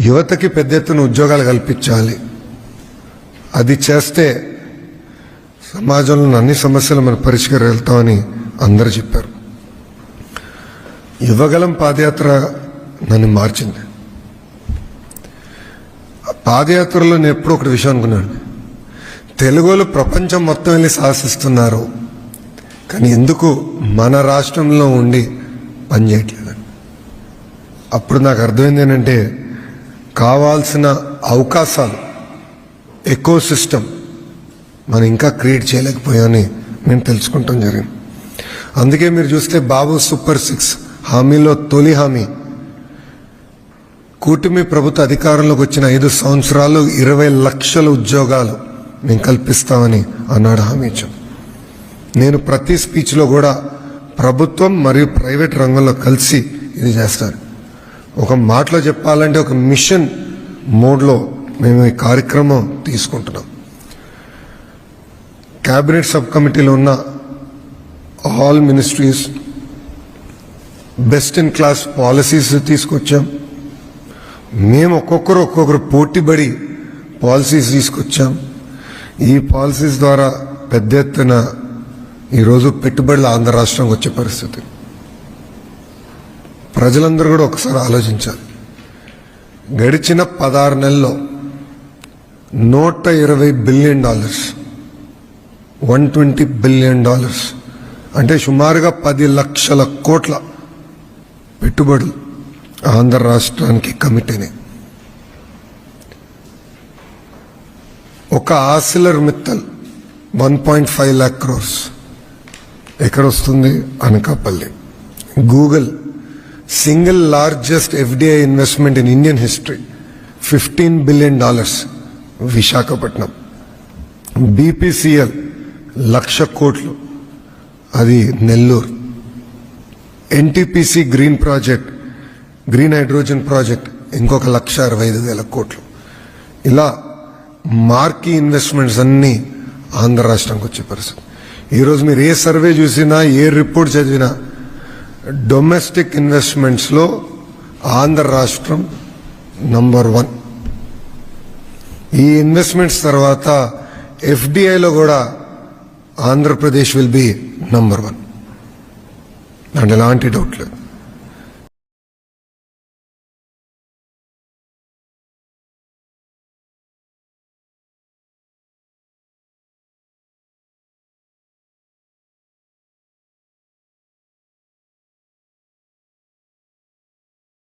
యువతకి పెద్ద ఎత్తున ఉద్యోగాలు కల్పించాలి. అది చేస్తే సమాజంలో అన్ని సమస్యలు మనం పరిష్కరిస్తామని అందరూ చెప్పారు. యువగలం పాదయాత్ర నన్ను మార్చింది. పాదయాత్రలో నేను ఎప్పుడూ ఒకటి విషయం అనుకున్నాను. తెలుగులో ప్రపంచం మొత్తం వెళ్ళి సాహసిస్తున్నారు. కానీ ఎందుకు మన రాష్ట్రంలో ఉండి పనిచేయట్లేదని అప్పుడు నాకు అర్థమైంది ఏంటంటే కావాల్సిన అవకాశాలు ఎకో సిస్టమ్ మనం ఇంకా క్రియేట్ చేయలేకపోయామని నేను తెలుసుకుంటాం జరిగింది. అందుకే మీరు చూస్తే బాబు సూపర్ సిక్స్ హామీలో తొలి హామీ. కూటమి ప్రభుత్వ అధికారంలోకి వచ్చిన ఐదు సంవత్సరాలు ఇరవై లక్షల ఉద్యోగాలు మేము కల్పిస్తామని అన్నాడు హామీ ఇచ్చాం. నేను ప్రతి స్పీచ్లో కూడా ప్రభుత్వం మరియు ప్రైవేట్ రంగంలో కలిసి ఇది చేస్తారు. ఒక మాటలో చెప్పాలంటే ఒక మిషన్ మోడ్లో మేము ఈ కార్యక్రమం తీసుకుంటున్నాం. క్యాబినెట్ సబ్ కమిటీలో ఉన్న all ministries best in class policies తీసుకొచ్చాం. మేము ఒక్కొక్కరు ఒక్కొక్కరు పోటీపడి పాలసీస్ తీసుకొచ్చాం. ఈ పాలసీస్ ద్వారా పెద్ద ఎత్తున ఈరోజు పెట్టుబడులు ఆంధ్ర రాష్ట్రంకి వచ్చే పరిస్థితి. ప్రజలందరూ కూడా ఒకసారి ఆలోచించాలి. గడిచిన పదహారు నెలల్లో నూట ఇరవై billion dollars one twenty billion dollars అంటే సుమారుగా పది లక్షల కోట్ల పెట్టుబడులు ఆంధ్ర రాష్ట్రానికి కమిట్ ఒక Arcelor Mittal one point five lakh crores. ఎక్కడ వస్తుంది? Anakapalli. Google single largest FDI investment in Indian history fifteen billion dollars Visakhapatnam BPCL లక్ష కోట్లు అది Nellore NTPC green project green hydrogen project ఇంకొక లక్ష అరవై ఐదు వేల కోట్లు. ఇలా మార్కీ ఇన్వెస్ట్మెంట్స్ అన్నీ ఆంధ్ర రాష్ట్రానికి వచ్చే పరిస్థితి. ఈరోజు మీరు ఏ సర్వే చూసినా ఏ రిపోర్ట్ చదివినా డొమెస్టిక్ ఇన్వెస్ట్మెంట్స్లో ఆంధ్ర రాష్ట్రం నంబర్ వన్. ఈ ఇన్వెస్ట్మెంట్స్ తర్వాత ఎఫ్డిఐలో కూడా Andhra Pradesh will be number one. దాంట్లో ఎలాంటి డౌట్ లేదు.